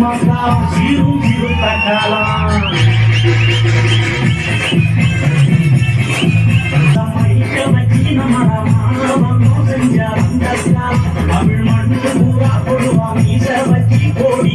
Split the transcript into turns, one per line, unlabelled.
ಮಗ ಬೀರು ಬೀರು ತಕಲ தமிழ் மண் பூரா கொடுவா மீச வச்சி கோடி